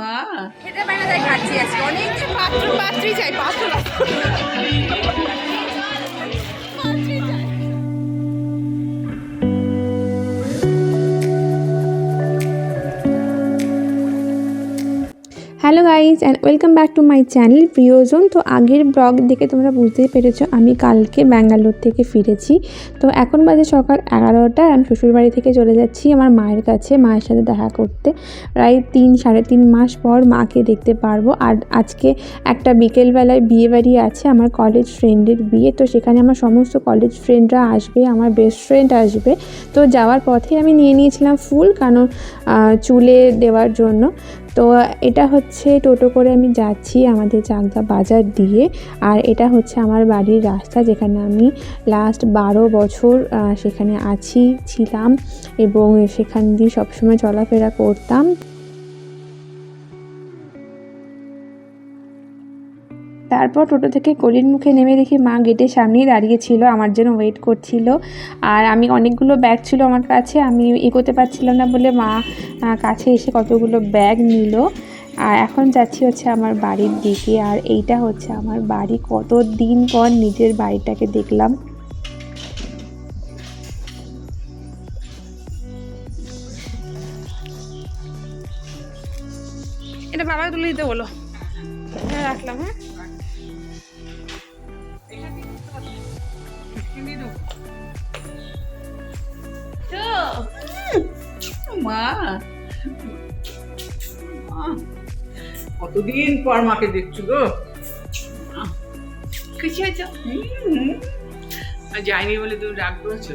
মা। খেতে পারে না তাই খাচ্ছি আজকে। অনেক পাত্র পাত্রই চাই পাত্র hello guys and welcome back to my channel প্রিয়জন। তো আগের ব্লগ দেখে তোমরা বুঝতেই পেরেছ আমি কালকে ব্যাঙ্গালোর থেকে ফিরেছি। তো এখন বাজে সকাল এগারোটা আমি শ্বশুরবাড়ি থেকে চলে যাচ্ছি আমার মায়ের কাছে, মায়ের সাথে দেখা করতে। প্রায় তিন, সাড়ে তিন মাস পর মাকে দেখতে পারব। আর আজকে একটা বিকেলবেলায় বিয়ে বাড়ি আছে আমার কলেজ ফ্রেন্ডের বিয়ে। তো সেখানে আমার সমস্ত কলেজ ফ্রেন্ডরা আসবে, আমার বেস্ট ফ্রেন্ড আসবে। তো যাওয়ার পথে আমি নিয়ে নিয়েছিলাম ফুল, কারণ চুলে দেওয়ার জন্য। তো এটা হচ্ছে টোটো করে আমি যাচ্ছি আমাদের চাকদা বাজার দিয়ে। আর এটা হচ্ছে আমার বাড়ির রাস্তা যেখানে আমি লাস্ট বারো বছর সেখানে আছি, ছিলাম এবং সেখান দিয়ে সবসময় চলাফেরা করতাম। তারপর টোটো থেকে কলির মুখে নেমে দেখি মা গেটের সামনেই দাঁড়িয়ে ছিল, আমার জন্য ওয়েট করছিল। আর আমি অনেকগুলো ব্যাগ ছিল আমার কাছে, আমি এগোতে পারছিলাম না বলে মা কাছে এসে কতগুলো ব্যাগ নিল। আর এখন যাচ্ছি হচ্ছে আমার বাড়ির দিকে, আর এইটা হচ্ছে আমার বাড়ি। কত দিন পর নিজের বাড়িটাকে দেখলাম। এটা বাবা তুলে দিতে বলো। হ্যাঁ রাখলাম হ্যাঁ। মা। কতদিন পর মাকে দেখছ গো? খুশি হয়েছো? যাইনি বলে তুমি রাগ করেছ?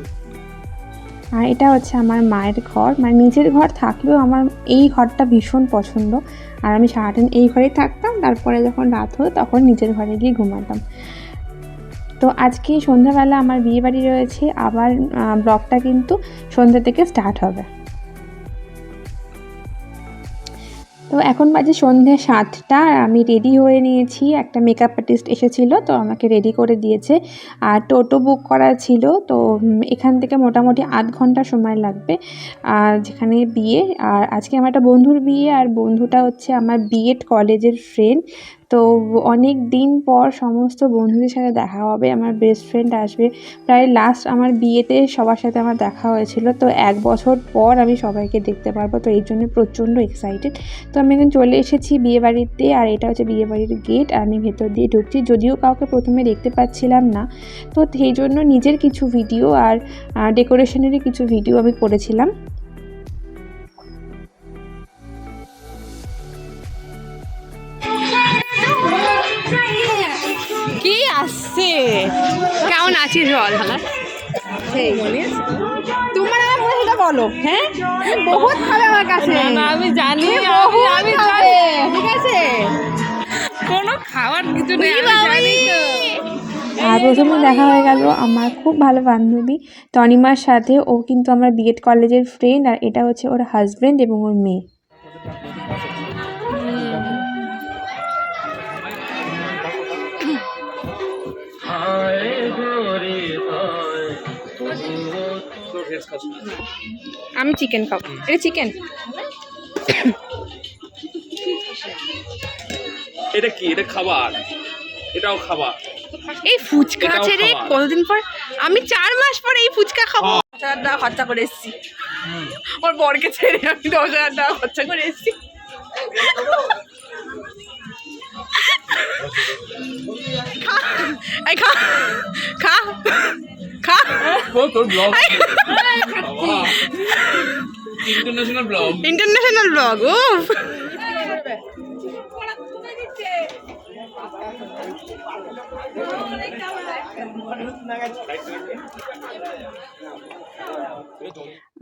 আর এটা হচ্ছে আমার মায়ের ঘর। মানে নিজের ঘর থাকলেও আমার এই ঘরটা ভীষণ পছন্দ। আর আমি সারাদিন এই ঘরেই থাকতাম। তারপরে যখন রাত হতো তখন নিজের ঘরে গিয়ে ঘুমাতাম। তো আজকে সন্ধ্যাবেলা আমার বিয়ে বাড়ি রয়েছে। আবার ব্লগটা কিন্তু সন্ধ্যা থেকে স্টার্ট হবে। তো এখন বাজে সন্ধে সাতটা, আমি রেডি হয়ে নিয়েছি। একটা মেকআপ আর্টিস্ট এসেছিল, তো আমাকে রেডি করে দিয়েছে। আর টোটো বুক করা ছিল, তো এখান থেকে মোটামুটি আধ ঘণ্টা সময় লাগবে। আর যেখানে বিয়ে, আর আজকে আমার একটা বন্ধুর বিয়ে, আর বন্ধুটা হচ্ছে আমার বিএড কলেজের ফ্রেন্ড তো অনেক দিন পর সমস্ত বন্ধুদের সাথে দেখা হবে, আমার বেস্ট ফ্রেন্ড আসবে। প্রায় লাস্ট আমার বিয়েতে সবার সাথে আমার দেখা হয়েছিল, তো এক বছর পর আমি সবাইকে দেখতে পারব, তো এই জন্য প্রচণ্ড এক্সাইটেড তো আমি এখন চলে এসেছি বিয়ে বাড়িতে আর এটা হচ্ছে বিয়ে বাড়ির গেট আর আমি ভেতর দিয়ে ঢুকছি। যদিও কাউকে প্রথমে দেখতে পাচ্ছিলাম না, তো সেই জন্য নিজের কিছু ভিডিও আর ডেকোরেশনেরই কিছু ভিডিও আমি করেছিলাম। কেমন আছিস বল? ভালো সেই তোমার আমার মনে সেটা বলো হ্যাঁ? বহুত খাবে আমার কাছে। আমি জানি আমি আমি জানি। ঠিক আছে? কোনো খাওয়ার কিছু নেই আমি জানি তো। আর প্রথমে দেখা হয়ে গেল আমার খুব ভালো বান্ধবী তনিমার সাথে। ও কিন্তু আমার বিএড কলেজের ফ্রেন্ড আর এটা হচ্ছে ওর হাজব্যান্ড এবং ওর মেয়ে। আমি চিকেন খাব। এটা চিকেন এটা কি? এটা খাবার? এটাও খাবার। এই ফুচকা ছেড়ে খাবার। কতদিন পর? আমি চার মাস পরে এই ফুচকা খাব। দশ হাজার টাকা খরচা করে এসেছি। ওর বরকে ছেড়ে আমি দশ হাজার টাকা খরচা করে এসেছি। খা খা খা খা। তোর blog international blog international blog ও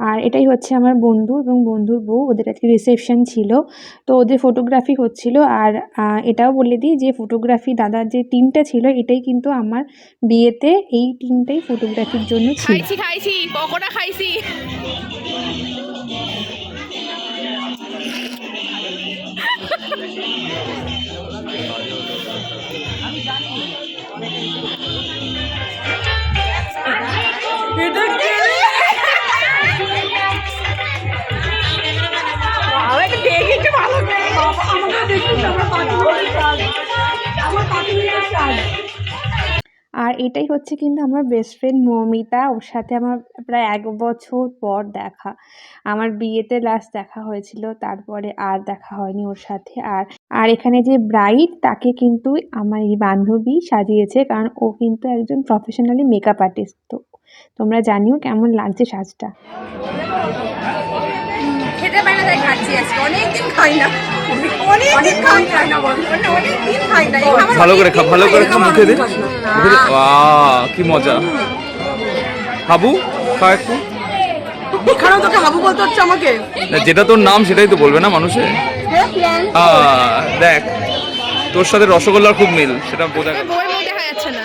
আর এটাই হচ্ছে আমার বন্ধু এবং বন্ধুর বউ। ওদের আজকে রিসেপশন ছিল। তো ওদের ফটোগ্রাফি হচ্ছিল। আর এটাও বলে দিই যে ফটোগ্রাফি দাদার যে টিমটা ছিল, এটাই কিন্তু আমার বিয়েতে এই টিমটাই ফটোগ্রাফির জন্য ছিল। খাইছি খাইছি, পকোড়া খাইছি। আর এটাই হচ্ছে কিন্তু আমার বেস্ট ফ্রেন্ড মৌমিতা, ওর সাথে আমার প্রায় এক বছর পর দেখা। আমার বিয়েতে লাস্ট দেখা হয়েছিল, তারপরে আর দেখা হয়নি ওর সাথে। আর আর এখানে যে ব্রাইড তাকে কিন্তু আমার এই বান্ধবী সাজিয়েছে, কারণ ও কিন্তু একজন প্রফেশনালি মেকআপ আর্টিস্ট তো। তোমরা জানিও কেমন লাগছে সাজটা। খেতে পারি না তাই খাচ্ছি আজকে। অনেকদিন খাই না। অনেকদিন খাই না অনেকদিন খাই না। ভালো করে খা ভালো করে খা। মুখে দে। কি মজা। হাবু খা একটু। এখানেও তোকে হাবু বলতে হচ্ছে আমাকে? না, যেটা তোর নাম সেটাই তো বলবে না মানুষে? আহ, দেখ তোর সাথে রসগোল্লার খুব মিল সেটা বোঝা গেল বউয়ের মুখ দেখা যাচ্ছে না।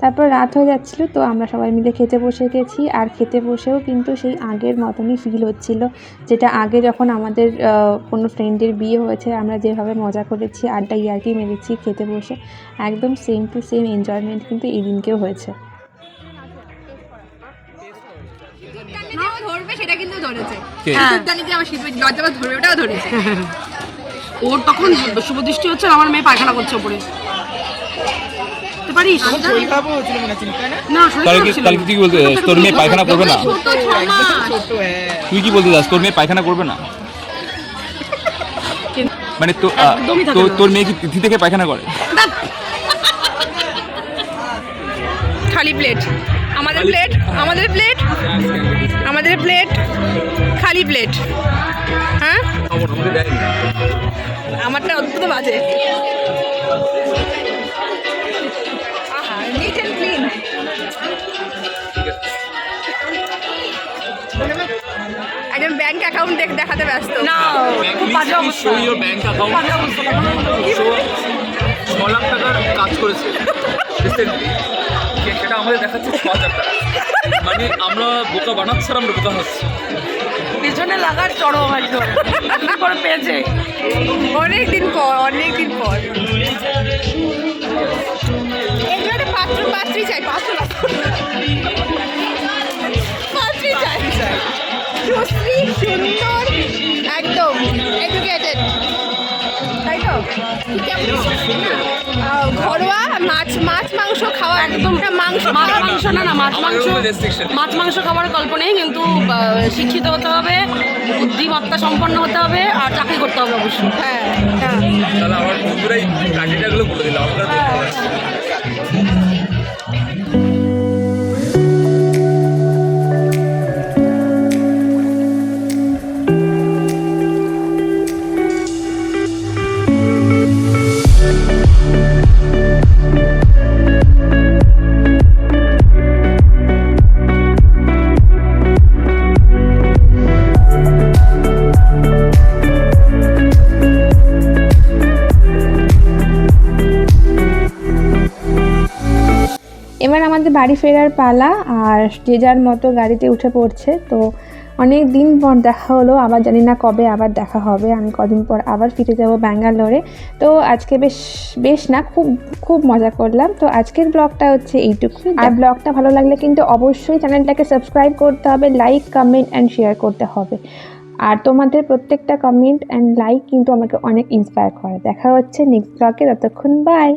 তারপর রাত হয়ে যাচ্ছিল, তো আমরা সবাই মিলে খেতে বসে গেছি। আর খেতে বসেও কিন্তু সেই আগের মতনই ফিল হচ্ছিল, যেটা আগে যখন আমাদের কোনো ফ্রেন্ডের বিয়ে হয়েছে, আমরা যেভাবে মজা করেছি, আড্ডা ইয়ার্কি মেরেছি খেতে বসে, একদম সেম টু সেম এনজয়মেন্ট কিন্তু এই দিনকেও হয়েছে। ধরেছে। কে? আমার শীত লজ্জা ধরবে ওটাও ধরেছে। ওর তখন শুভদৃষ্টি হচ্ছে আমার মেয়ে পায়খানা করছে ওপরে। পারিস? না তাহলে কি ছিল। তাহলে কি তুই বলতে তোর মেয়ে পায়খানা করবে না? তুই কি বলতে চাস? তোর মেয়ে পায়খানা করবে না? মানে তো। তোর মেয়ে কি তিথি থেকে পায়খানা করে? খালি প্লেট। আমাদের প্লেট আমাদের প্লেট আমাদের প্লেট খালি প্লেট। হ্যাঁ? আমারটা অদ্ভুত বাজে। নিট অ্যান্ড ক্লিন একজন ব্যাংক অ্যাকাউন্ট দেখাতে ব্যস্ত। না ছ লাখ টাকার কাজ করেছে। রিসেন্টলি সেটা আমাদের দেখাচ্ছে ছ হাজার টাকা মানে আমরা বোকা বানাচ্ছি আর আমরা বোকা হচ্ছি পেছনে লাগার একদম এতদিন পরে পেয়েছে। অনেক দিন পর অনেক দিন পর। এগুলো পাত্র পাত্রী চাই পাত্র না। পাত্রী চাই। সুন্দর ঘরোয়া মাছ মাছ মাংস খাওয়া একদম মাংস মাছ মাংস না না মাছ মাংস। মাছ মাংস খাওয়ার গল্প নেই কিন্তু শিক্ষিত হতে হবে বুদ্ধিমত্তা সম্পন্ন হতে হবে আর চাকরি করতে হবে অবশ্যই। হ্যাঁ হ্যাঁ। তাহলে আমার বন্ধুরাই বলে দিলাম বাড়ি ফেরার পালা আর যে যার মতো গাড়িতে উঠে পড়ছে। তো অনেক দিন পর দেখা হলো আবার জানি না কবে আবার দেখা হবে। আমি কদিন পর আবার ফিরে যাব ব্যাঙ্গালোরে। তো আজকে বেশ বেশ না খুব খুব মজা করলাম। তো আজকের ব্লগটা হচ্ছে এইটুকুই আর ব্লগটা ভালো লাগলে কিন্তু অবশ্যই চ্যানেলটাকে সাবস্ক্রাইব করতে হবে লাইক কমেন্ট অ্যান্ড শেয়ার করতে হবে। আর তোমাদের প্রত্যেকটা কমেন্ট অ্যান্ড লাইক কিন্তু আমাকে অনেক ইন্সপায়ার করে। দেখা হচ্ছে নেক্সট ব্লগে ততক্ষণ বাই